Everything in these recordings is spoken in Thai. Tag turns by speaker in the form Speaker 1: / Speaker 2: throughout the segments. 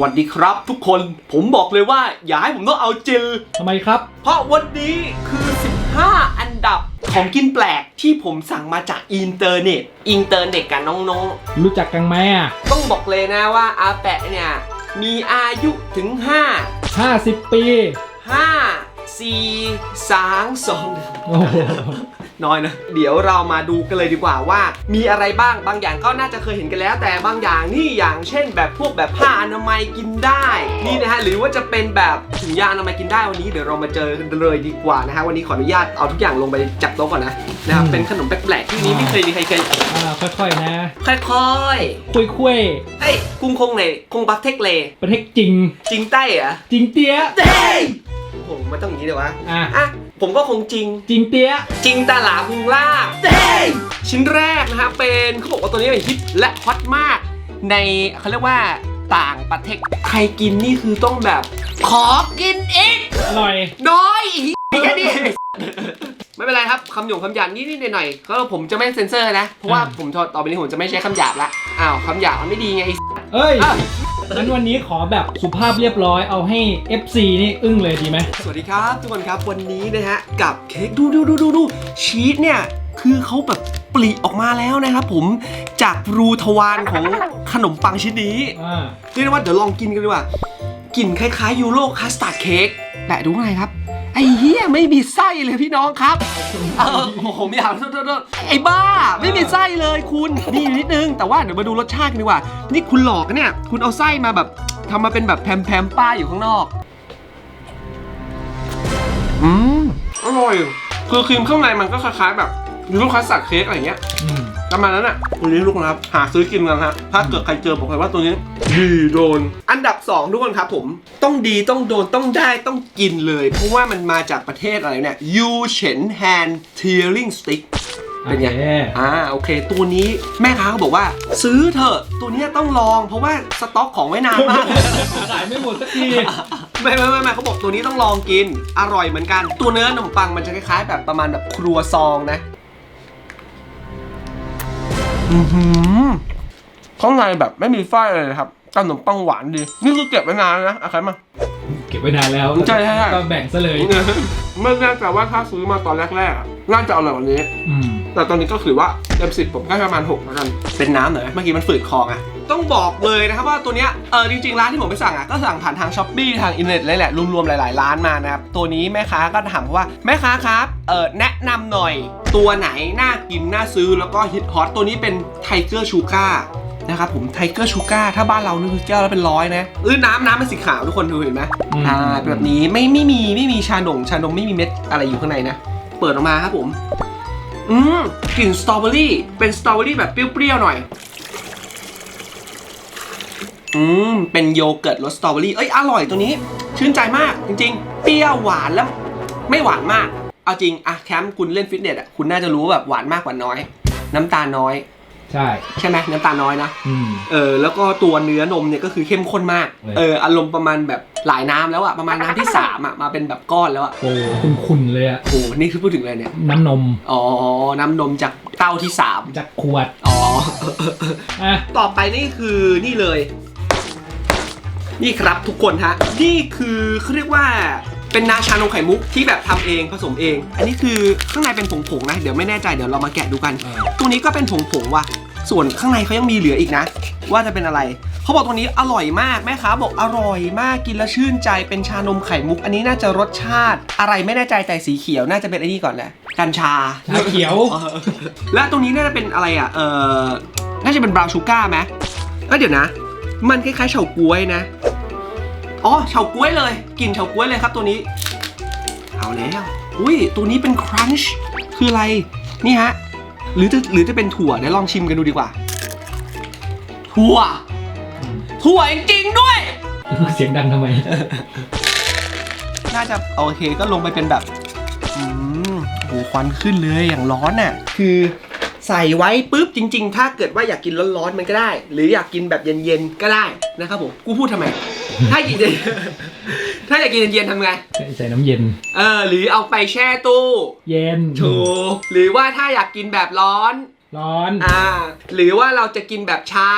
Speaker 1: วัสดีครับทุกคนผมบอกเลยว่า อย่าให้ผมต้องเอาจริง
Speaker 2: ทำไมครับ
Speaker 1: เพราะวันนี้คือ 15 อันดับของกินแปลกที่ผมสั่งมาจากอินเทอร์เน็ต อินเทอร์เน็ตกับน้อง
Speaker 2: รู้จักกันไหมอะ
Speaker 1: ๆ ต้องบอกเลยนะว่าอาแปะเนี่ย มีอายุถึง 5
Speaker 2: 50 ปี
Speaker 1: 5 4 3 2
Speaker 2: โอ้โห
Speaker 1: น้อยนะ เดี๋ยวเรามาดูกันเลยดีกว่าว่า มีอะไรบ้างบางอย่างก็น่าจะเคยเห็นกันแล้ว แต่บางอย่างนี่อย่างเช่น แบบพวกแบบผ้าอนามัยกินได้นี่นะฮะหรือว่าจะเป็นแบบถุงยางอนามัยกินได้วันนี้เดี๋ยวเรามาเจอกันเลยดีกว่านะฮะวันนี้ขออนุญาตเอาทุกอย่างลงไปจับโต๊ะก่อนนะนะครับ
Speaker 2: อืม
Speaker 1: เป็นขนมแปลกๆที่นี้ไม่เคยมีใครเคย
Speaker 2: อ่าค่อยๆนะ
Speaker 1: ค่อย
Speaker 2: คุยคุย
Speaker 1: ๆเอ้ยกุ้งคงไหนคงบักเทคเล
Speaker 2: ๆประเทศจริง
Speaker 1: จริงใต้เหรอ
Speaker 2: จริงเตี้ย
Speaker 1: เต้โอ้โหมันต้องอย่างนี้เลยวะ
Speaker 2: อะ
Speaker 1: อะ ผมก็คงจริง
Speaker 2: จริงเตี้ย
Speaker 1: จริงตาหลาพุงล่างเต้ชิ้นแรกนะฮะเป็นเขาบอกว่าตัวนี้เป็นฮิตและฮอตมาก ในเขาเรียกว่า ต่างประเทศ ใครกินนี่คือต้องแบบ ขอกินอีก
Speaker 2: อร่อย
Speaker 1: น้อยอีกแค่นี้ ไม่เป็นไรครับคำหยงคำหยาบนิดๆหน่อยๆก็ผมจะไม่เซ็นเซอร์นะ เพราะว่า
Speaker 2: อ่า
Speaker 1: ผมต่อไปนี้ผมจะไม่ใช้คำหยาบละอ้าวคำหยาบมันไม่ดีไงไอ้
Speaker 2: เอ้ย
Speaker 1: อ้าว
Speaker 2: งั้นวันนี้ขอแบบสุภาพเรียบร้อยเอาให้ FC นี่อึ้งเลยดีไหม
Speaker 1: สวัสดีครับ ทุกคนครับวันนี้นะฮะ กับเค้กดูดูดูดูดูชีสเนี่ย คือเขาแบบ ปลีออกมาแล้วนะครับผมจากรูทวารของขนมปังชิ้นนี้
Speaker 2: อ่า
Speaker 1: เรียกได้ว่าเดี๋ยวลองกินกันดีกว่ากลิ่นคล้ายๆยูโรคัสตาร์ดเค้กแปะดูข้างในครับ ไอ้เหี้ยไม่มีไส้เลยพี่น้องครับ เออโอ้โหไม่อยากโทษโทษโทษไอ้บ้า ไม่มีไส้เลยคุณมีอยู่นิดนึง แต่ว่าเดี๋ยวมาดูรสชาติกันดีกว่า นี่คุณหลอกนะเนี่ย คุณเอาไส้มาแบบทำมาเป็นแบบแพมๆป้ายอยู่ข้างนอก อืมอร่อย คือครีมข้างในมันก็คล้ายๆแบบ ยูโรคัสตาร์ดเค้กอะไรอย่างเงี้ย
Speaker 2: อืม
Speaker 1: ประมาณนั้นอะตัวนี้ลูกนะครับหาซื้อกินกันฮะถ้าเกิดใครเจอบอกเลยว่าตัวนี้ดีโดน อันดับ2ทุกคนครับผมต้องดีต้องโดนต้องได้ต้องกินเลย เพราะว่ามันมาจากประเทศอะไรเนี่ยยูเฉินแฮนเทียริงสติ๊กเป็นไง
Speaker 2: โอเค
Speaker 1: อ่า โอเค ตัวนี้แม่ค้าเขาบอกว่า ซื้อเถอะ ตัวเนี้ยต้องลอง เพราะว่าสต็อกของไว้นานมาก
Speaker 2: ขายไม่หมดสักที
Speaker 1: ไม่ไม่ไม่ไม่เขาบอกตัวนี้ต้องลองกิน อร่อยเหมือนกัน ตัวเนื้อขนมปังมันจะคล้ายๆ แบบประมาณแบบครัวซองนะ อือหือข้างในแบบไม่มีไส้เลยนะครับขนมปังหวานดี นี่คือเก็บไว้นานแล้วนะเอาใครมา
Speaker 2: เก็บไว้นานแล้ว
Speaker 1: ใช่ใช่ใช่
Speaker 2: ก็แบ่งซะเลย
Speaker 1: ไม่แน่ใจว่าถ้าซื้อมาตอนแรกๆอะน่าจะอร่อยกว่านี้
Speaker 2: อืม
Speaker 1: แต่ตอนนี้ก็ถือว่าเต็มสิบผมให้ประมาณ6แล้วกันเป็นน้ำหน่อยเมื่อกี้มันฝืดคอไงต้องบอกเลยนะครับว่าตัวเนี้ยเออจริงๆ ร้านที่ผมไปสั่งอะก็สั่งผ่านทางช้อปปี้ทางอินเทอร์เน็ตเลยแหละรวมๆหลายๆร้านมานะครับตัวนี้แม่ค้าก็ถามว่าแม่ค้าครับเออแนะนำหน่อย ตัวไหนน่ากินน่าซื้อแล้วก็ฮิตฮอตตัวนี้เป็นไทเกอร์ชูการ์นะครับผมไทเกอร์ชูการ์ถ้าบ้านเรานี่คือแก้วละเป็นร้อยนะเออน้ำน้ำเป็นสีขาวทุกคนดูเห็นไหม
Speaker 2: อืม
Speaker 1: อ่าเป็นแบบนี้ไม่ไม่มีไม่มีชานมชานมไม่มีเม็ดอะไรอยู่ข้างในนะ เปิดออกมาครับผม อืมกลิ่นสตรอเบอรี่ เป็นสตรอเบอรี่แบบเปรี้ยวๆหน่อย อืม เป็นโยเกิร์ตรสสตรอเบอรี่ เอ้ย อร่อยตัวนี้ ชื่นใจมากจริง ๆ เปรี้ยวหวานแล้ว ไม่หวานมาก เอาจริงอะแคมป์คุณเล่นฟิตเนสอะคุณน่าจะรู้ว่าแบบหวานมากกว่าน้อย น้ำตาลน้อย
Speaker 2: ใช่
Speaker 1: ใช่ไหมน้ำตาลน้อยนะ
Speaker 2: อืม
Speaker 1: เออ แล้วก็ตัวเนื้อนมเนี่ยก็คือเข้มข้นมาก
Speaker 2: เลย
Speaker 1: เออ อารมณ์ประมาณแบบ หลายน้ำแล้วอะประมาณน้ำที่สามอะมาเป็นแบบก้อนแล้วอะ
Speaker 2: โอ้คุณๆเลยอะ
Speaker 1: โอ้โหนี่คือพูดถึงอะไรเนี่ย
Speaker 2: น้ำนม
Speaker 1: อ๋อ น้ำนมจากเต้าที่สาม
Speaker 2: จากขวด
Speaker 1: อ๋อ
Speaker 2: อะ
Speaker 1: ต่อไปนี่คือนี่เลย นี่ครับทุกคนฮะ นี่คือเขาเรียกว่าเป็นนาชานมไข่มุกที่แบบทำเองผสมเอง อันนี้คือข้างในเป็นผงๆนะ เดี๋ยวไม่แน่ใจเดี๋ยวเรามาแกะดูกัน
Speaker 2: อ่า
Speaker 1: ตัวนี้ก็เป็นผงๆว่ะ ส่วนข้างในเขายังมีเหลืออีกนะ ว่าจะเป็นอะไร เขาบอกตัวนี้อร่อยมากแม่ค้าบอกอร่อยมากกินแล้วชื่นใจเป็นชานมไข่มุก อันนี้น่าจะรสชาติ อะไรไม่แน่ใจแต่สีเขียวน่าจะเป็นไอ้นี่ก่อนแหละกัญชา
Speaker 2: ชาเขียว
Speaker 1: และตรงนี้น่าจะเป็นอะไรอะเออน่าจะเป็นบราวน์ชูการ์ไหมเอ้ยเดี๋ยวนะ มันคล้ายๆเฉาก๊วยนะอ๋อเฉาก๊วยเลยกลิ่นเฉาก๊วยเลยครับตัวนี้เอาแล้วอุ้ยตัวนี้เป็นครันช์คืออะไรนี่ฮะ หรือจะหรือจะเป็นถั่วเดี๋ยวลองชิมกันดูดีกว่า ถั่ว ถั่วจริงๆด้วย
Speaker 2: เสียงดังทำไม
Speaker 1: น่าจะโอเคก็ลงไปเป็นแบบอืมโหควันขึ้นเลยอย่างร้อนน่ะ คือใส่ไว้ปุ๊บจริง ๆ ถ้าเกิดว่าอยากกินร้อนๆมันก็ได้ หรืออยากกินแบบเย็นๆก็ได้นะครับผมกูพูดทำไม ถ้ากินถ้าอยากกินเย็นๆทำไง
Speaker 2: ใส่น้ำเย็น
Speaker 1: เออ หรือเอาไปแช่ตู้
Speaker 2: เย็น
Speaker 1: ถูกหรือว่าถ้าอยากกินแบบร้อน
Speaker 2: ร้อน
Speaker 1: อ่า หรือว่าเราจะกินแบบใช้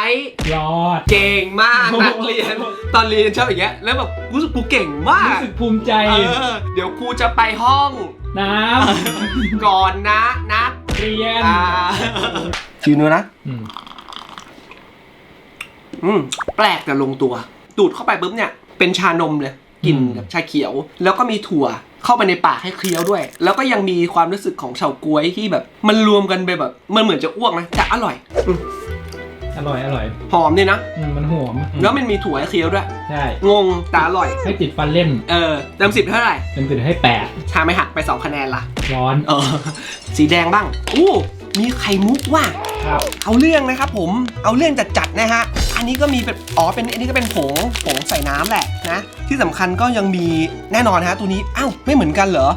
Speaker 2: รอด
Speaker 1: เก่งมากนักเรียน ตอนเรียนชอบอย่างเงี้ย แล้วแบบรู้สึกกูเก่งมาก
Speaker 2: รู้สึกภูมิใจ
Speaker 1: เออ เดี๋ยวครูจะไปห้อง
Speaker 2: น้
Speaker 1: ก่อนนะนะำ
Speaker 2: เรียน
Speaker 1: อ่าชิมดูนะ
Speaker 2: อืม
Speaker 1: อืม แปลกแต่ลงตัว ดูดเข้าไปปุ๊บเนี่ยเป็นชานมเลยกลิ่นแบบชาเขียว แล้วก็มีถั่วเข้าไปในปากให้เคี้ยวด้วย แล้วก็ยังมีความรู้สึกของเฉาก๊วยที่แบบ มันรวมกันไปแบบมันเหมือนจะอ้วกนะแต่อร่อยอืม
Speaker 2: อร่อยอร่อย
Speaker 1: หอมเนี่ยนะ
Speaker 2: อืมมันหอมอืม
Speaker 1: แล้วมันมีถั่วให้เคี้ยวด้วย
Speaker 2: ใช่
Speaker 1: งงแต่อร่อย
Speaker 2: ให้ติดฟันเล่น
Speaker 1: เออเต็มสิบเท่าไหร่
Speaker 2: เป็นติดให้แปด
Speaker 1: ชาไม่หักไปสองคะแนนละ
Speaker 2: ร้อน
Speaker 1: เออ สีแดงบ้างอู้มีไข่มุกว่ะ
Speaker 2: ครับ
Speaker 1: เอาเรื่องนะครับผมเอาเรื่องจัดๆนะฮะ อันนี้ก็มีเป็นอ๋อเป็นอันนี้ก็เป็นผงผงใส่น้ำแหละนะที่สำคัญก็ยังมีแน่นอนฮะตัวนี้อ้าวไม่เหมือนกันเหรอ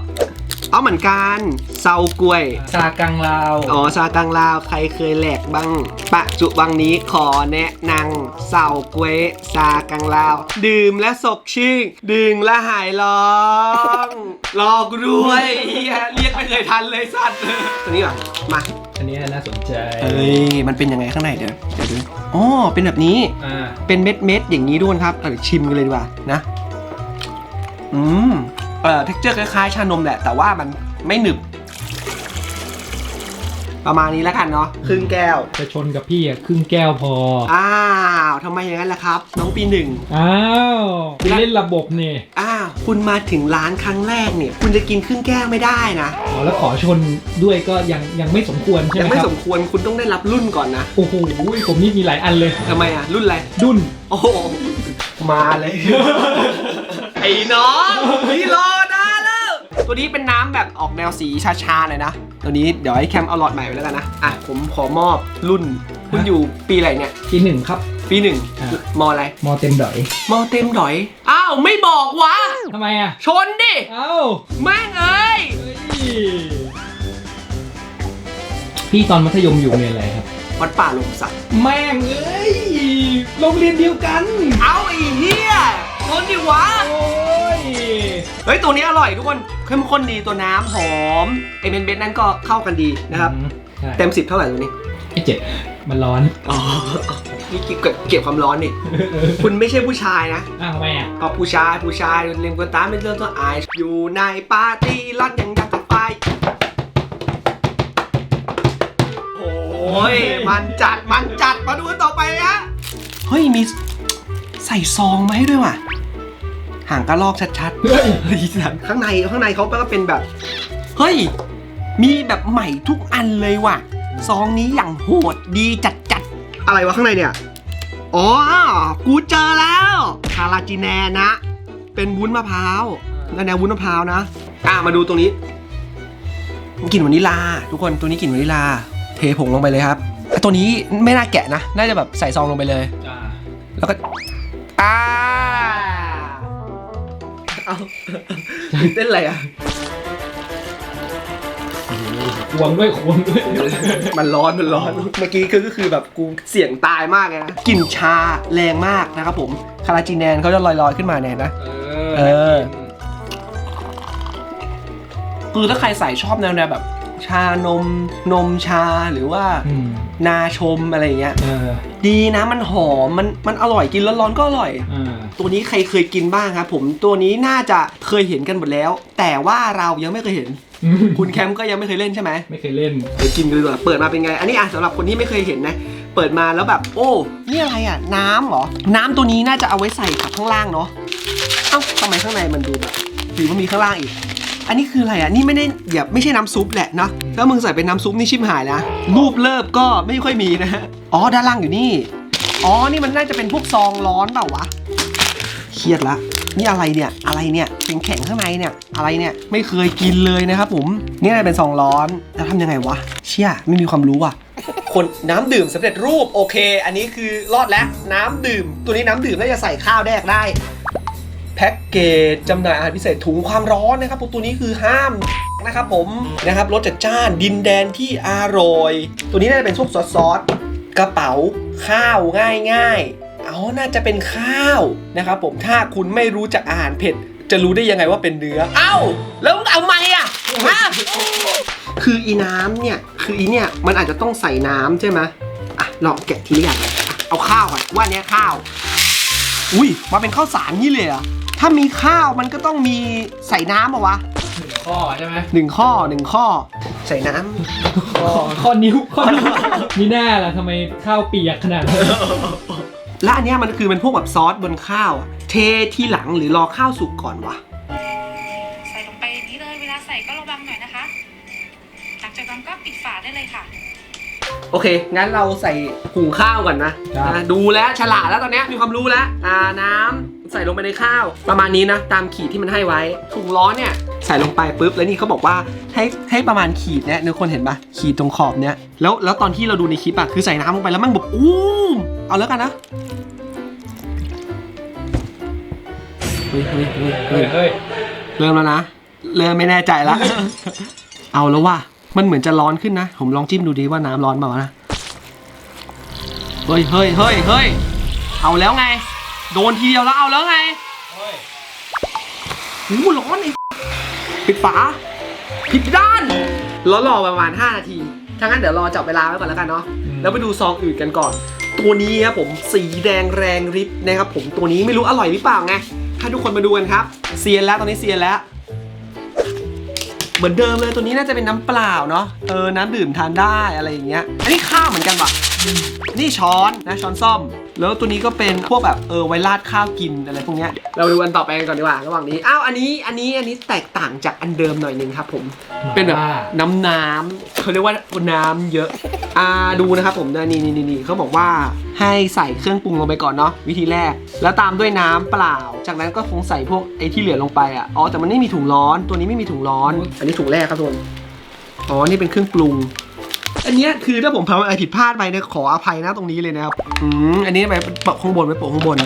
Speaker 1: เอาเหมือนกันเซากล้วย
Speaker 2: ซากังลาว
Speaker 1: อ๋อซากังลาวใครเคยแหลกบ้างปัจจุบันนี้ขอแนะนำเซากล้วยซากังลาว ดื่มและสดชื่นดื่มและหายร้องรอกูด้วยเหี้ยเรียกไม่เคยทันเลยสัตว์ตัวนี้ก่อนมา
Speaker 2: อันนี้น่าสนใจ
Speaker 1: เอ้ยมันเป็นยังไงข้างในเดี๋ยวเดี๋ยวดู อ๋อเป็นแบบนี้
Speaker 2: อ่า
Speaker 1: เป็นเม็ดเม็ดๆอย่างนี้ด้วยครับเอาเดี๋ยวชิมกันเลยดีกว่านะอืมเอ่อเท็กเจอร์คล้ายๆชานมแหละ แต่ว่ามันไม่หนึบ ประมาณนี้แล้วกันเนาะครึ่งแก้ว
Speaker 2: จะชนกับพี่อะครึ่งแก้วพอ
Speaker 1: อ้าวทำไมอย่างนั้นล่ะครับ น้องปีหนึ่ง
Speaker 2: อ้าวคุณเล่นระบบนี่
Speaker 1: อ้าวคุณมาถึงร้านครั้งแรกเนี่ย คุณจะกินครึ่งแก้วไม่ได้นะ
Speaker 2: อ๋อแล้วขอชนด้วยก็ยังยังไม่สมควรใช่
Speaker 1: ยัง
Speaker 2: ไหม
Speaker 1: ไม่
Speaker 2: ครั
Speaker 1: สมควรคุณต้องได้รับรุ่นก่อนนะ
Speaker 2: โอ้โหผมนี่มีหลายอันเลย
Speaker 1: ทำไมอะรุ่นอะไร
Speaker 2: ดุน
Speaker 1: โอ้โหมาเลย ไอ้น้องพี่รอนานแล้ว ตัวนี้เป็นน้ำแบบออกแนวสีชาๆหน่อยนะ ตัวนี้เดี๋ยวให้แคมเอาหลอดใหม่ไปแล้วกันนะ อะผมขอมอบรุ่น คุณอยู่ปีอะไรเนี่ย
Speaker 2: ปีหนึ่งครับ
Speaker 1: ปีหนึ่ง
Speaker 2: อะ
Speaker 1: มอะไร
Speaker 2: มอเต็มดอย
Speaker 1: มอเต็มดอย อ้าวไม่บอกวะ
Speaker 2: ทำไมอะ
Speaker 1: ชนดิ
Speaker 2: เอ้า
Speaker 1: แม่งเอ้ย
Speaker 2: เฮ้ยพี่ตอนมัธยมอยู่โรงเรียนอะไรครับ
Speaker 1: วัดป่าลงสัก
Speaker 2: แม่งเอ้ยโรงเรียนเดียวกัน
Speaker 1: เอาไอ้เหี้ยชนดิวะ
Speaker 2: โอ้ย
Speaker 1: เฮ้ยตัวนี้อร่อยทุกคนเข้มข้นดีตัวน้ำหอมไอเบนเบนนั่นก็เข้ากันดีนะครับ
Speaker 2: อืมใช่
Speaker 1: เต็มสิบเท่าไหร่ตัวนี้
Speaker 2: ไอ้เจ็ดมันร้อน
Speaker 1: อ๋อนี่เก็บเก็บความร้อนนี่ คุณไม่ใช่ผู้ชายนะ
Speaker 2: อ้าวทำไมอะ
Speaker 1: ก็ผู้ชายผู้ชายเรียนกันตามเป็นเรื่องตัวอาย อยู่ในปาร์ตี้รัดยังอยากจะไปโอ้ยมันจัดมันจัดมาดูกันต่อไปนะเฮ้ยมีใส่ซองมาให้ด้วยว่ะ ห่างกระลอกชัดๆ
Speaker 2: เฮ้ย
Speaker 1: เฮ้ยสันข้างในข้างในเขาก็เป็นแบบ เฮ้ย มีแบบใหม่ทุกอันเลยว่ะ ซองนี้อย่างโหดดีจัดจัดๆ อะไรวะข้างในเนี่ย อ๋อ กูเจอแล้วคาราจิแนนะ เป็นวุ้นมะพร้าวแล้วแนววุ้นมะพร้าวนะ อะมาดูตรงนี้กลิ่นวานิลลาทุกคนตัวนี้กลิ่นวานิลลาเทผงลงไปเลยครับอะตัวนี้ไม่น่าแกะนะ น่าจะแบบใส่ซองลงไปเลย
Speaker 2: อ่า
Speaker 1: แล้วก็อ่า เอาตื่นเต้นอะไรอะ
Speaker 2: ควงด้วยควงด้วย
Speaker 1: มันร้อนมันร้อนเมื่อกี้คือก็คือแบบกูเสียงตายมากเลยนะกลิ่นชาแรงมากนะครับผมคาราจิแนนเขาจะลอยๆขึ้นมาเนี่ยนะเออคือถ้าใครใส่ชอบแนวแนวแบบ ชานมนมชาหรือว่า
Speaker 2: อืม
Speaker 1: นาชมอะไรอย่างเงี้ย
Speaker 2: เออ
Speaker 1: ดีนะมันหอมมันมันอร่อยกินร้อนๆก็อร่อย
Speaker 2: อ่า
Speaker 1: ตัวนี้ใครเคยกินบ้างครับผมตัวนี้น่าจะเคยเห็นกันหมดแล้ว แต่ว่าเรายังไม่เคยเห็นคุณแคมป์ก็ยังไม่เคยเล่นใช่ไหม
Speaker 2: ไม่เคยเล่น
Speaker 1: เดี๋ยวกินกันดีกว่าเปิดมาเป็นไง อันนี้อะสำหรับคนที่ไม่เคยเห็นนะ เปิดมาแล้วแบบ โอ้นี่อะไรอะ น้ำเหรอ น้ำตัวนี้น่าจะเอาไว้ใส่กับข้างล่างเนาะเอ้าทำไมข้างในมันดูแบบหรือว่ามีข้างล่างอีก อันนี้คืออะไรอะ นี่ไม่ได้อย่าไม่ใช่น้ำซุปแหละเนาะถ้ามึงใส่เป็นน้ำซุปนี่ชิมหายนะรูปเลิบก็ไม่ค่อยมีนะฮะอ๋อด้านล่างอยู่นี่ อ๋อ นี่มันน่าจะเป็นพวกซองร้อนเปล่าวะเครียดละนี่อะไรเนี่ยอะไรเนี่ยแข็งๆข้างในเนี่ยอะไรเนี่ยไม่เคยกินเลยนะครับผมนี่เป็นซองร้อนแล้วทำยังไงวะเชี่ยไม่มีความรู้ว่ะคนน้ำดื่มสำเร็จรูปโอเค อันนี้คือรอดแล้วน้ำดื่ม ตัวนี้น้ำดื่มน่าจะใส่ข้าวแดกได้ แพ็กเกจจำหน่ายอาหารพิเศษถุงความร้อนนะครับตัวนี้คือห้ามนะครับผมนะครับรสจัดจ้านดินแดนที่อร่อย ตัวนี้น่าจะเป็นพวกซอสซอสกระเป๋าข้าวง่ายง่ายๆเอาน่าจะเป็นข้าวนะครับผมถ้าคุณไม่รู้จักอาหารเผ็ดจะรู้ได้ยังไงว่าเป็นเนื้อ เอ้า แล้วมึงเอาไหมอะฮะคืออีน้ำเนี่ย คืออีเนี่ย มันอาจจะต้องใส่น้ำใช่ไหมอะลองแกะทีละอย่างอะเอาข้าวก่อนว่าเนี้ยข้าว อุ้ยมาเป็นข้าวสารนี่เลยเหรอะถ้ามีข้าวมันก็ต้องมีใส่น้ำเหรอวะ
Speaker 2: หนึ่งข้อใช่ไหม
Speaker 1: หนึ่งข้อหนึ่งข้อ ใส่น้ำ
Speaker 2: ข้อข้อนิ้วข้อนิ้วมีหน้าล่ะทำไมข้าวเปียกขนาดนั้น
Speaker 1: และอันเนี้ยมันคือเป็นพวกแบบซอสบนข้าวอะเทที่หลังหรือรอข้าวสุกก่อนวะ
Speaker 3: ใส่ลงไปอย่างนี้เลย เวลาใส่ก็ระวังหน่อยนะคะ หลังจากนั้นก็ปิดฝาได้เลยค่ะ
Speaker 1: โอเค งั้นเราใส่หุงข้าวก่อนนะอะดูแล้วฉลาดแล้วตอนเนี้ยมีความรู้แล้วอ่าน้ำใส่ลงไปในข้าว ประมาณนี้นะ ตามขีดที่มันให้ไว้ถุงร้อนเนี่ยใส่ลงไปปุ๊บแล้วนี่เขาบอกว่าให้ให้ประมาณขีดเนี่ยทุกคนเห็นปะขีดตรงขอบเนี่ยแล้วแล้วตอนที่เราดูในคลิปอะคือใส่น้ำลงไปแล้วมันแบบอู้มเอาแล้วกันนะเฮ้ยเฮ้ยเฮ้ยเฮ้
Speaker 2: เฮ้
Speaker 1: ย
Speaker 2: ยเฮ้ย
Speaker 1: เริ่มแล้วนะ เริ่มไม่แน่ใจละ เอาแล้วว่า มันเหมือนจะร้อนขึ้นนะ ผมลองจิ้มดูดีว่าน้ำร้อนเปล่านะ เฮ้ยเฮ้ยเฮ้ยเฮ้ยเอาแล้วไง โดนทีเดียวแล้วเอาแล้วไงหูร้อนไอ้ปิดฝาผิดด้านรอรอประมาณ 5 นาที ถ้างั้นเดี๋ยวรอจับเวลาไว้ก่อนแล้วกันเนาะ แล้วไปดูซองอื่นกันก่อน ตัวนี้ครับผมสีแดงแรงฤทธิ์นะครับผมตัวนี้ไม่รู้อร่อยหรือเปล่าไง ถ้าทุกคนมาดูกันครับ เซียนแล้วตอนนี้เซียนแล้ว เหมือนเดิมเลยตัวนี้น่าจะเป็นน้ำเปล่าเนาะเออน้ำดื่มทานได้อะไรอย่างเงี้ยอันนี้ข้าวเหมือนกันปะนี่ช้อนนะช้อนซ่อม แล้วตัวนี้ก็เป็นพวกแบบเออไวราดข้าวกินอะไรพวกเนี้ยเราดูกันต่อไปกันก่อนดีกว่าระหว่างนี้อ้าวอันนี้อันนี้อันนี้แตกต่างจากอันเดิมหน่อยนึงครับผมเป็นแบบน้ำน้ำเขาเรียกว่าน้ำเยอะอ่าดูนะครับผมนี่นี่นี่นี่เขาบอกว่าให้ใส่เครื่องปรุงลงไปก่อนเนาะวิธีแรก แล้วตามด้วยน้ำเปล่า จากนั้นก็คงใส่พวกไอ้ที่เหลือลงไปอะอ๋อแต่มันไม่มีถุงร้อนตัวนี้ไม่มีถุงร้อน อันนี้ถุงแรกครับทุกคนอ๋อนี่เป็นเครื่องปรุง อันเนี้ยคือถ้าผมทำอะไรผิดพลาดไปเนี่ยขออภัยนะตรงนี้เลยนะครับอืมอันนี้ไปโปะข้างบนไปโปะข้างบน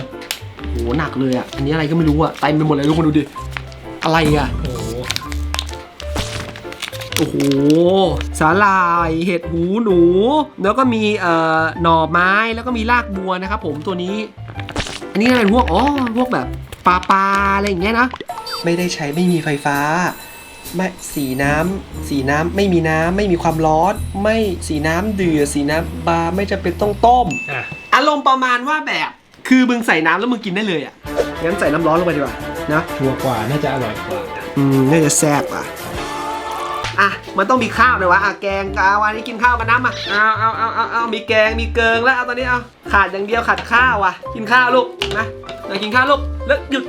Speaker 1: โหหนักเลยอะอันนี้อะไรก็ไม่รู้อะเต็มไปหมดเลยทุกคนดูดิอะไรอะ
Speaker 2: โอ้โห
Speaker 1: โอ้โหสาลายเห็ดหูหนู แล้วก็มีเอ่อหน่อไม้แล้วก็มีรากบัวนะครับผมตัวนี้ อันนี้อะไรพวกอ๋อพวกแบบปลาปลาอะไรอย่างเงี้ยนะไม่ได้ใช้ไม่มีไฟฟ้า ไม่สีน้ำสีน้ำไม่มีน้ำไม่มีความร้อน ไม่สีน้ำเดือดสีน้ำบาร์ไม่จำเป็นต้องต้ม
Speaker 2: อะ
Speaker 1: อารมณ์ประมาณว่าแบบ คือมึงใส่น้ำแล้วมึงกินได้เลยอะงั้นใส่น้ำร้อนลงไปดีกว่านะ
Speaker 2: ชัวร์กว่าน่าจะอร่อยกว่า
Speaker 1: อืมน่าจะแซ่บอะอะมันต้องมีข้าวเลยวะอะแกงเอาวันนี้กินข้าวกันน้ำอะเอาเอาเอาเอาเอามีแกงมีเกิงแล้วเอาตอนนี้เอาขาดอย่างเดียวขาดข้าวอะ กินข้าวลูกนะมากินข้าวลูกแล้วหยุด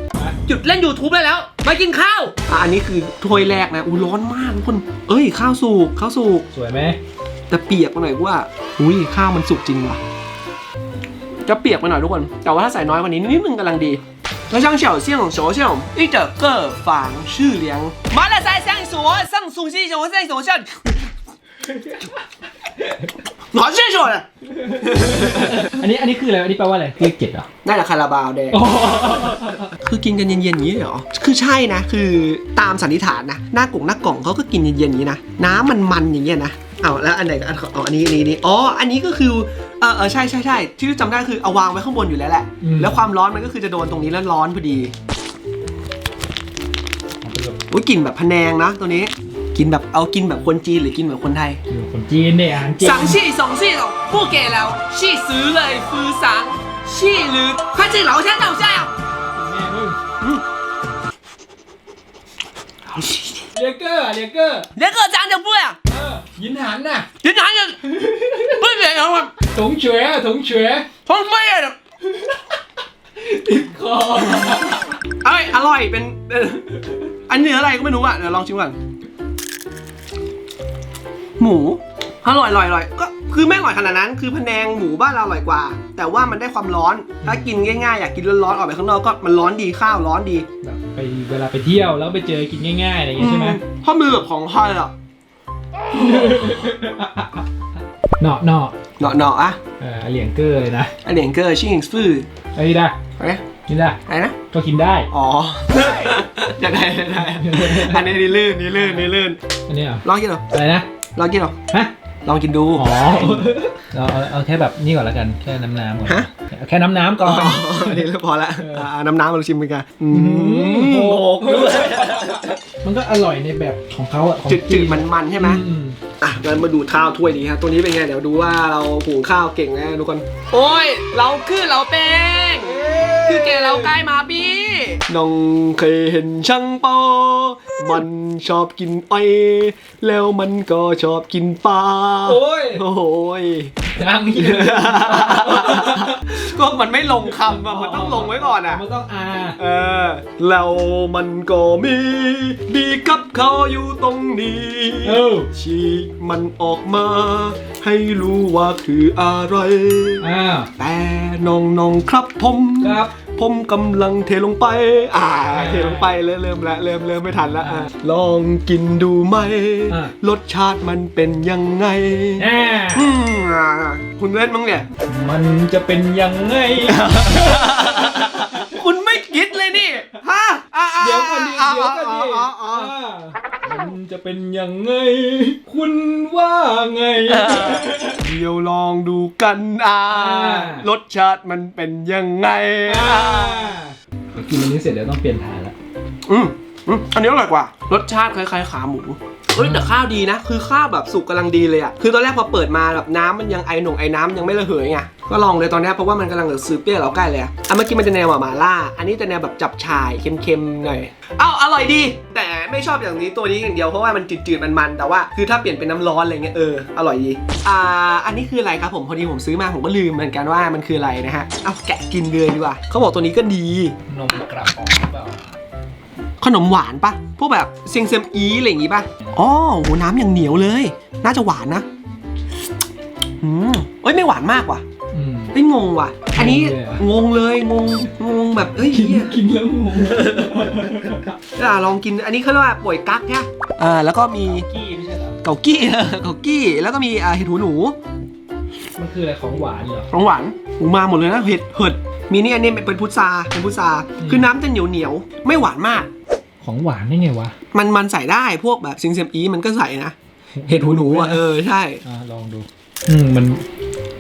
Speaker 1: หยุดเล่น YouTube ได้แล้ว มากินข้าว อ่ะ อันนี้คือถ้วยแรกนะ อุ้ยร้อนมากทุกคน เอ้ย ข้าวสุก ข้าวสุก
Speaker 2: สวยไหม
Speaker 1: แต่เปียกไปหน่อยกูว่า อุ้ย ข้าวมันสุกจริงว่ะ จะเปียกไปหน่อยทุกคน แต่ว่าถ้าใส่น้อยกว่านี้นิดนึงกำลังดีแล้วช่างเฉียวเสี่ยงโฉเสี่ยง一整个房是凉麻辣菜上锁上锁西什么在手上 หนอนเชี่ยชน
Speaker 2: อันนี้อันนี้คืออะไร อันนี้แปลว่าอะไรคือเก็ดเหรอ
Speaker 1: นั่นแหละคาราบาวแดง
Speaker 2: โอ้โห
Speaker 1: คือกินกันเย็นๆอย่างนี้เหรอ คือใช่นะ คือตามสันนิษฐานนะ หน้ากล่องหน้ากล่องเขาก็กินเย็นๆอย่างนี้นะ น้ำมันมันๆอย่างเงี้ยนะ เอาแล้วอันไหนอันอ๋ออันนี้อันนี้อันนี้อ๋อ อันนี้ก็คือ เออเออใช่ใช่ใช่ที่จำได้คือเอาวางไว้ข้างบนอยู่แล้วแหละแล้วความร้อนมันก็คือจะโดนตรงนี้แล้วร้อนพอดี อุ้ยกลิ่นแบบพะแนงนะตัวนี้ กินแบบเอากินแบบคนจีนหรือกินแบบคนไทย
Speaker 2: คือคนจีนเนี่ยอาหารจีน
Speaker 1: 赏气赏气了，不给了，气死了，夫赏气了，快去楼下倒下呀！
Speaker 2: แม่มึง
Speaker 1: 嗯，
Speaker 2: เรียกเกอร์อะเรียกเกอร์
Speaker 1: 连个长就不呀，
Speaker 2: เออยินหันน่ะ
Speaker 1: 人家就不给了嘛，
Speaker 2: ถงเฉวยอะถงเฉวย
Speaker 1: 从飞了。
Speaker 2: ติดคอ
Speaker 1: เอ้ยอร่อยเป็นเป็นอันเนื้ออะไรก็ไม่รู้อ่ะเดี๋ยวลองชิมก่อน หมูอร่อยอร่อยอร่อยก็คือไม่อร่อยขนาดนั้น คือพะแนงหมูบ้านเราอร่อยกว่า แต่ว่ามันได้ความร้อน ถ้ากินง่ายๆ อยากกินร้อนๆออกไปข้างนอกก็มันร้อนดีข้าวร้อนดี
Speaker 2: แบบไปเวลาไปเที่ยวแล้วไปเจอกินง่ายๆอะไรอย่างเงี้ยใช่ไหม
Speaker 1: ถ้ามือแบบของไทยอะ
Speaker 2: เนาะเนาะ
Speaker 1: เนาะเนาะอะ
Speaker 2: เออเหลียงเกอร์เลยนะ
Speaker 1: อันเหลียงเกอร์ชิงส์ฟื้อ
Speaker 2: ไอ้นี่ได้
Speaker 1: เอ๊ะ
Speaker 2: กินได้
Speaker 1: อะไรนะ
Speaker 2: ก็กินได้
Speaker 1: อ๋ออยากได้อยากได้อันนี้นี่ลื่นนี่ลื่นนี่ลื่น
Speaker 2: อันนี้เหรอ
Speaker 1: ลองกินเหรอ
Speaker 2: อะไรนะ
Speaker 1: ลองกินเหรอ
Speaker 2: ฮะ
Speaker 1: ลองกินดู
Speaker 2: อ๋อเราเอาเอาแค่แบบนี่ก่อนแล้วกันแค่น้ำน้ำก่อน
Speaker 1: ฮะ
Speaker 2: เอาแค่น้ำน้ำก่อน
Speaker 1: อ๋ออันนี้เริ่มพอละ
Speaker 2: เอออ่า
Speaker 1: น้ำน้ำมาลองชิมกันอื
Speaker 2: ม
Speaker 1: มโหกด้วย
Speaker 2: มันก็อร่อยในแบบของเขาอะของ
Speaker 1: จืดจืดมันมันๆใช่ไหม
Speaker 2: อืม
Speaker 1: อะงั้นมาดูข้าวถ้วยนี้ครับตัวนี้เป็นไงเดี๋ยวดูว่าเราหุงข้าวเก่งนะทุกคน โอ้ย เราคือเราเป็น คือเก่งเราใกล้มาพี่ น้องเคยเห็นช่างปอ มันชอบกินอ้อย แล้วมันก็ชอบกินปลา
Speaker 2: โอ้ย
Speaker 1: โอ้โหย
Speaker 2: ยังอีก
Speaker 1: ก็มันไม่ลงคำอะมันต้องลงไว้ก่อนอะ
Speaker 2: มันต้องอา
Speaker 1: เออแล้วมันก็มี ดีกับเขาอยู่ตรงนี้
Speaker 2: เออ
Speaker 1: ฉีกมันออกมา ให้รู้ว่าคืออะไร
Speaker 2: อ่า
Speaker 1: แต่น้องๆครับผม
Speaker 2: ครับ
Speaker 1: ผมกำลังเทลงไป อ่า เทลงไปเริ่มเริ่มแล้วเริ่มเริ่มไม่ทันแล้วอะลองกินดูไหม
Speaker 2: อะ
Speaker 1: รสชาติมันเป็นยังไง
Speaker 2: อ่า
Speaker 1: อืมอ่าคุณเล่นมั้งเนี่ย
Speaker 2: มันจะเป็นยังไง
Speaker 1: คุณไม่คิดเลยนี่ ฮะอะอะ
Speaker 2: เดี๋ยวก่อนดิ
Speaker 1: อะ
Speaker 2: เดี๋ยวก่อนดิ
Speaker 1: อะอะอะ
Speaker 2: อ่ามัน จะเป็นยังไง คุณว่าไง
Speaker 1: เดี๋ยวลองดูกันอ่า
Speaker 2: อ่า ร
Speaker 1: สชาติมันเป็นยังไง
Speaker 2: อ่า
Speaker 1: อ่า
Speaker 2: เดี๋ยวกินอันนี้เสร็จเดี๋ยวต้องเปลี่ยนทานแล้ว
Speaker 1: อืมอืมอันนี้อร่อยกว่า รสชาติคล้ายๆขาหมู เฮ้ยแต่ข้าวดีนะ คือข้าวแบบสุกกำลังดีเลยอะคือตอนแรกพอเปิดมาแบบน้ำมันยังไอหนงไอน้ำยังไม่ระเหยไงก็ลองเลยตอนนี้เพราะว่ามันกำลังแบบซื้อเปรี้ยวเราใกล้เลยอะอะเมื่อกี้มันจะแนวหมาล่า อันนี้จะแนวแบบจับฉ่ายเค็มๆหน่อยเอ้าอร่อยดี แต่ไม่ชอบอย่างนี้ตัวนี้อย่างเดียวเพราะว่ามันจืดๆมันๆแต่ว่าคือถ้าเปลี่ยนเป็นน้ำร้อนอะไรเงี้ยเอออร่อยดีอ่าอันนี้คืออะไรครับผมพอดีผมซื้อมาผมก็ลืมเหมือนกันว่ามันคืออะไรนะฮะเอาแกะกินเลยดีกว่าเขาบอกตัวนี้ก็ดี
Speaker 2: นมกระป๋องหรือเปล่า
Speaker 1: ขนมหวานปะพวกแบบเซียงเซียมอีอะไรอย่างงี้ปะอ๋อโหน้ำอย่างเหนียวเลย น่าจะหวานนะอืมเอ้ยไม่หวานมากว่ะ
Speaker 2: อืม
Speaker 1: เอ้ยงงว่ะ อันนี้
Speaker 2: งงเลยเหรอ
Speaker 1: งงเลยงงงงแบบเอ้ย
Speaker 2: กิน
Speaker 1: เหี้ย
Speaker 2: กินแล้วงง
Speaker 1: อะลองกินอันนี้เขาเรียกว่าป่วยกั๊กเนี่ยอ่าแล้วก็มี
Speaker 2: กี้ไม่ใช่เหรอ
Speaker 1: เกากี้ เกากี้แล้วก็มีอ่าเห็ดหูหนู
Speaker 2: มันคืออะไรของหวานเหรอ
Speaker 1: ของหวานหูมาหมดเลยนะเห็ดเห็ดมีนี่อันนี้เป็นพุทราเป็นพุทรา
Speaker 2: อืม
Speaker 1: คือน้ำจะเหนียวเหนียวๆไม่หวานมาก
Speaker 2: ของหวานได้ไงวะ
Speaker 1: มันมันใส่ได้พวกแบบซิงเซียมอีมันก็ใส่นะ เห็ดหูหนูอะเออใช่
Speaker 2: อ่าลองดู อืมมัน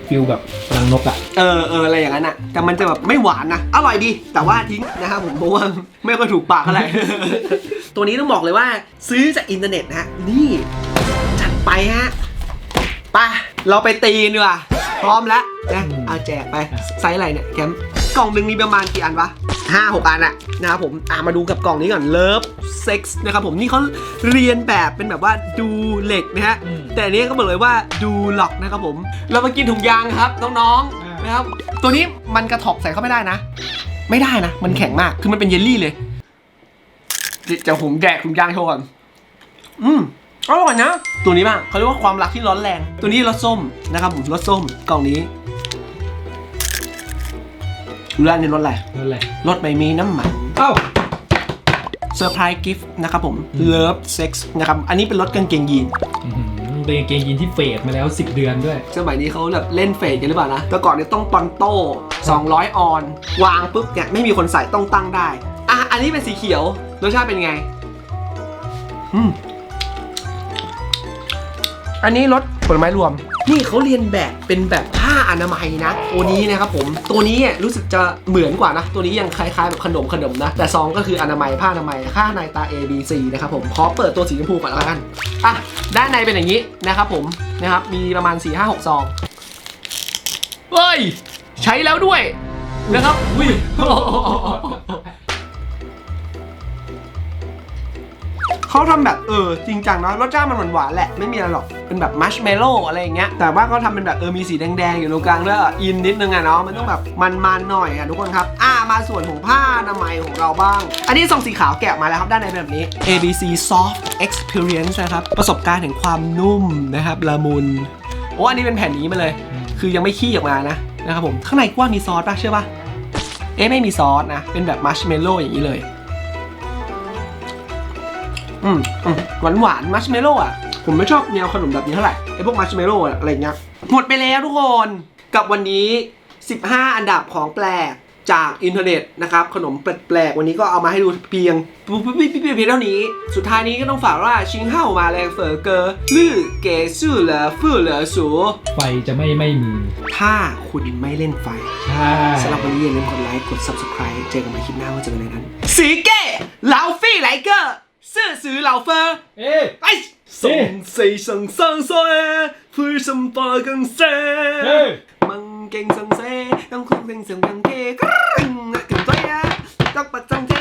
Speaker 2: ฟิลแบบรังนกอะ
Speaker 1: เออเอออะไรอย่างนั้นอะ แต่มันจะแบบไม่หวานนะ อร่อยดี แต่ว่าทิ้งนะครับผมเพราะว่าไม่ค่อยถูกปากเท่าไหร่ ตัวนี้ต้องบอกเลยว่า ซื้อจากอินเทอร์เน็ตนะฮะนี่จัดไปฮะไปเราไปตีกันดีกว่าพร้อมแล้วนะ
Speaker 2: อืม
Speaker 1: เอาแจกไปไซส์อะไรเนี่ยแคมป์ กล่องหนึ่งมีประมาณกี่อันวะห้าหกอันอะนะครับผมอะมาดูกับกล่องนี้ก่อน Love Sex นะครับผมนี่เขาเรียนแบบเป็นแบบว่าดูเหล็กนะฮะ
Speaker 2: อืม
Speaker 1: แต่อันนี้ก็บอกเลยว่าดูหลอกนะครับผม เรามากินถุงยางครับน้อง
Speaker 2: อ่า
Speaker 1: ๆนะครับ ตัวนี้มันกระถอกใส่เข้าไม่ได้นะ ไม่ได้นะ มันแข็งมาก คือมันเป็นเยลลี่เลยเดี๋ยวจะผมแดกถุงยางโชว์ก่อน อืมอร่อยนะ ตัวนี้บ้างเขาเรียกว่าความรักที่ร้อนแรง ตัวนี้รสส้มนะครับผมรสส้มกล่องนี้ รู้แล้วอันนี่รสอะไร
Speaker 2: นั่นแหละ
Speaker 1: รสใบมีน้ำมัน
Speaker 2: เอ้า
Speaker 1: เซอร์ไพรส์กิฟต์นะครับผม Love Sex นะครับ อันนี้เป็นรสกางเกงยีน
Speaker 2: อื้อหือเป็นกางเกงยีนที่เฟดมาแล้ว 10 เดือนด้วย
Speaker 1: สมัยนี้เขาแบบเล่นเฟดกันหรือเปล่านะ แต่ก่อนเนี่ยต้องปอนโต้200 ออน วางปุ๊บเนี่ยไม่มีคนใส่ต้องตั้งได้ อะ อันนี้เป็นสีเขียว รสชาติเป็นไง อืม อันนี้รสผลไม้รวม นี่เขาเรียนแบบเป็นแบบผ้าอนามัยนะ ตัวนี้นะครับผม ตัวนี้รู้สึกจะเหมือนกว่านะ ตัวนี้ยังคล้ายๆแบบขนมขนมนะ แต่ซองก็คืออนามัยผ้าอนามัยค่าในตา A B C นะครับผม ขอเปิดตัวสีชมพูก่อนแล้วกัน อะ ด้านในเป็นอย่างนี้นะครับผม นะครับ มีประมาณ 4 5 6 ซอง เฮ้ย ใช้แล้วด้วยนะครับ อุ้ย เขาทำแบบเออจริงจังเนาะรสชาติมันหวานๆแหละไม่มีอะไรหรอกเป็นแบบมัชเมลโล่อะไรอย่างเงี้ยแต่ว่าเขาทำเป็นแบบเออมีสีแดงๆอยู่ตรงกลางด้วยอินนิดนึงอะเนาะมันต้องแบบมันๆหน่อยอะทุกคนครับอ่ามาส่วนของผ้าอนามัยของเราบ้าง อันนี้ซองสีขาวแกะมาแล้วครับด้านในเป็นแบบนี้ ABC Soft Experience นะครับประสบการณ์แห่งความนุ่มนะครับละมุนโอ้อันนี้เป็นแผ่นนี้มาเลย คือยังไม่ขี้ออกมานะนะครับผมข้างในกว่างมีซอสป่ะเชื่อป่ะเอ๊ะไม่มีซอสนะเป็นแบบมัชเมลโล่อย่างนี้เลย อืมอืมหวานหวานมัชเมลโล่อะผมไม่ชอบแนวขนมแบบนี้เท่าไหร่ไอพวกมัชเมลโล่อะไรเงี้ยหมดไปแล้วทุกคนกับวันนี้ 15 อันดับของแปลกจากอินเทอร์เน็ตนะครับขนมแปลกๆวันนี้ก็เอามาให้ดูเพียงเพียงเพียงเท่านี้ สุดท้ายนี้ก็ต้องฝากว่าชิงเฮ้ามาแรงเฟอเกอร์ลื่อเกซื่อเหลอฟื้อเหลอสู
Speaker 2: ไฟจะไม่ไม่มี
Speaker 1: ถ้าคุณไม่เล่นไฟ
Speaker 2: ใช่
Speaker 1: สำหรับวันนี้อย่าลืมกดไลค์กด subscribe เจอกันใหม่คลิปหน้าว่าจะเป็นอะไรนั้นสีเก้เหลาฟี่ไหลเกอร์ 这是
Speaker 2: 老分。哎
Speaker 1: 哎，生死生生死，灰心花更。
Speaker 2: 梦境
Speaker 1: 生死，让苦境成风景。更醉啊，独不争气。